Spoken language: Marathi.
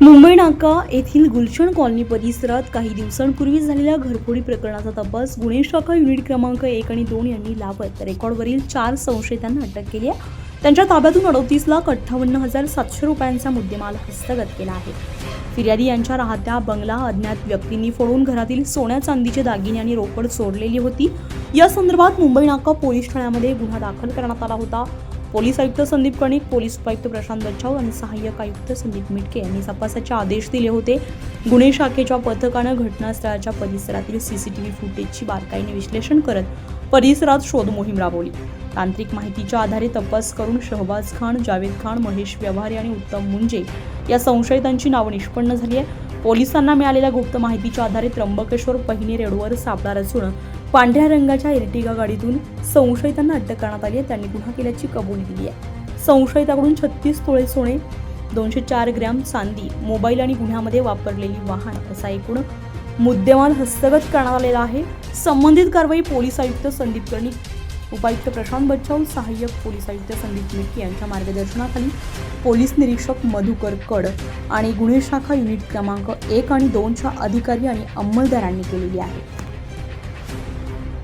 मुंबई नाका येथील गुलशन कॉलनी परिसरात काही दिवसांपूर्वी झालेल्या घरफोडी प्रकरणाचा तपास गुन्हे शाखा युनिट क्रमांक एक आणि दोन यांनी लावत रेकॉर्डवरील चार संशयितांना अटक केली आहे. त्यांच्या ताब्यातून अडतीस लाख अठ्ठावन्न हजार सातशे रुपयांचा मुद्देमाल हस्तगत केला आहे. फिर्यादी यांच्या राहत्या बंगला अज्ञात व्यक्तींनी फोडून घरातील सोन्या चांदीचे दागिने आणि रोकड चोरलेली होती. या संदर्भात मुंबई नाका पोलीस ठाण्यामध्ये गुन्हा दाखल करण्यात आला होता. पोलीस आयुक्त संदीप कणिक पोलीस उपायुक्त प्रशांत बच्छाव आणि सहाय्यक आयुक्त संदीप मिटके यांनी तपासाचे आदेश दिले होते. गुन्हे शाखेच्या पथकानं घटनास्थळाच्या परिसरातील सीसीटीव्ही फुटेजची बारकाईने विश्लेषण करत परिसरात शोध मोहीम राबवली. तांत्रिक माहितीच्या आधारे तपास करून शहबाज खान जावेद खान महेश व्यवहारे आणि उत्तम मुंजे या संशयितांची नावं निष्पन्न झाली आहे पोलिसांना मिळालेल्या गुप्त माहितीच्या आधारे त्र्यंबकेश्वर पहिने रेडवर सापळा रचून पांढऱ्या रंगाच्या इर्टिगा गाडीतून संशयितांना अटक करण्यात आली आहे. त्यांनी गुन्हा केल्याची कबुली दिली आहे. संशयिताकडून छत्तीस तोळे सोने दोनशे चार ग्रॅम चांदी मोबाईल आणि गुन्ह्यामध्ये वापरलेली वाहन असा एकूण मुद्देमाल हस्तगत करण्यात आलेला आहे. संबंधित कारवाई पोलीस आयुक्त संदीप कर्णिक उपायुक्त प्रशांत बच्चाव सहाय्यक पोलीस आयुक्त संदीप मिटके यांच्या मार्गदर्शनाखाली पोलीस निरीक्षक मधुकर कड आणि गुन्हे शाखा युनिट क्रमांक एक आणि दोनच्या अधिकारी आणि अंमलदारांनी केलेली आहे.